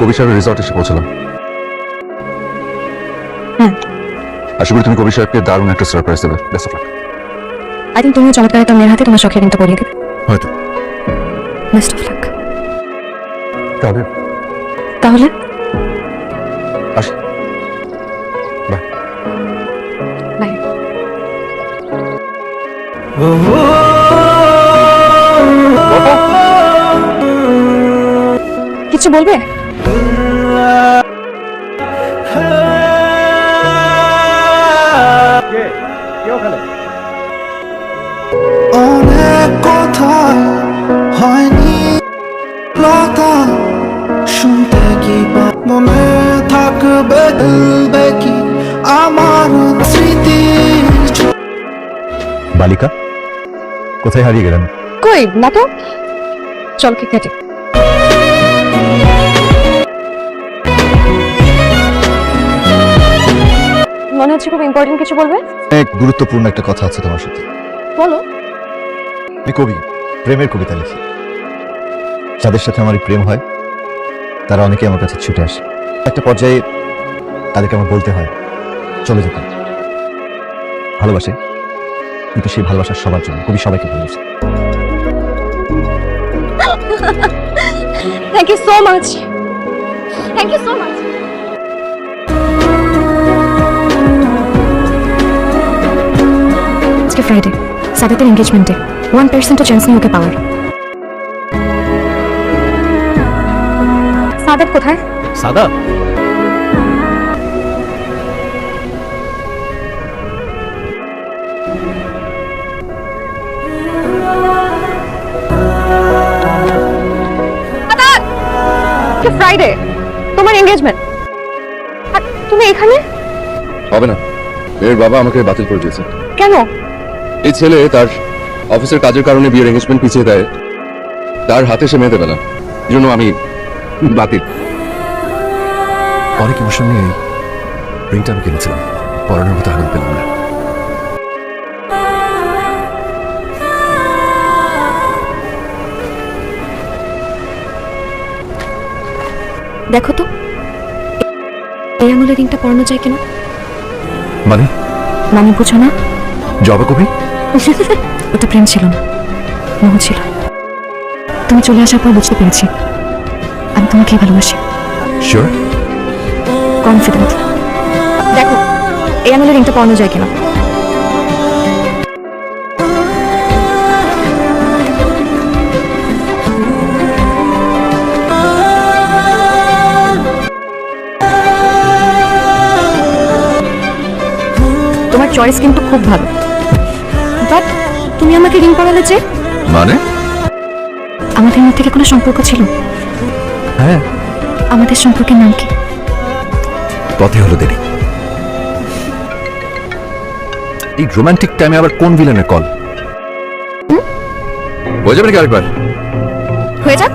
কবি সাহেবের রিসর্ট এসে পৌঁছলাম। হ্যাঁ আশা করি তুমি কবি সাহেবকে দারুণ একটা সারপ্রাইজ দেবে। Best of luck I think তুমিও চমৎকার একটা মেয়ের হাতে তোমার শখের রিংটা পরিয়ে দেবে হয়তো। বেস্ট অফ লাক তাহলে? তাহলে? আসি। বাই বাই কিছু বলবে? থাকবে বলবে কি আমার স্মৃতি বালিকা কোথায় হারিয়ে গেলেন কই না তো চল কি কেটে মনে হচ্ছে খুব ইম্পর্টেন্ট কিছু বলবে? অনেক গুরুত্বপূর্ণ একটা কথা আছে তোমার সাথে। বলো। আমি কবি প্রেমের কবিতা লিখি। যাদের সাথে আমার প্রেম হয় তারা অনেকে আমার কাছে ছুটে আসে। একটা পর্যায়ে তাদেরকে আমার বলতে হয়, চলে যেতে। ভালোবাসে, কিন্তু সেই ভালোবাসার সবার জন্য কবি সবাইকে ভালোবাসে। Thank you so much thank you so much আজকে ফ্রাইডে সাদাতের এঙ্গেজমেন্টে ওয়ান পার্সেন্টও চান্স নেই ওকে পাওয়ার সাদাত কোথায়? সাদা। ফ্রাইডে তোমার এঙ্গেজমেন্ট আর তুমি এখানে? হবে না। মেয়ের বাবা আমাকে বাতিল করে দিয়েছে। কেন? এই ছেলে তার অফিসের কাজের কারণে বিয়ের এঙ্গেজমেন্ট পিছিয়ে দেয়। তার হাতে সে মেয়ে দেবে না এই জন্য আমি বাতিল। অনেক ইমোশন নিয়ে রিংটা আমি কিনেছিলাম? পরানোর মতো আনন্দ পেলাম না। দেখো তো এই আঙুলের রিংটা পরানো যায় কিনা? মানে? মানে বুঝো না। জবা কবি ওটা প্রেম ছিল না মোহ ছিল। তুমি চলে আসার পর বুঝতে পেরেছি। আমি তোমাকে ভালোবাসি। শিওর এই আঙুলের রিংটা পরানো যায় কিনা? তোমার চয়েস কিন্তু খুব ভালো। বাট তুমি আমাকে রিং পরালে যে? মানে? আমাদের মধ্যে কি কোনো সম্পর্ক ছিল? হ্যাঁ। আমাদের সম্পর্কের নাম কি? পথে হলো দেরি। এই রোমান্টিক টাইমে আবার কোন ভিলেনের কল হয়ে যাবে নাকি আরেকবার? হয়ে যাক।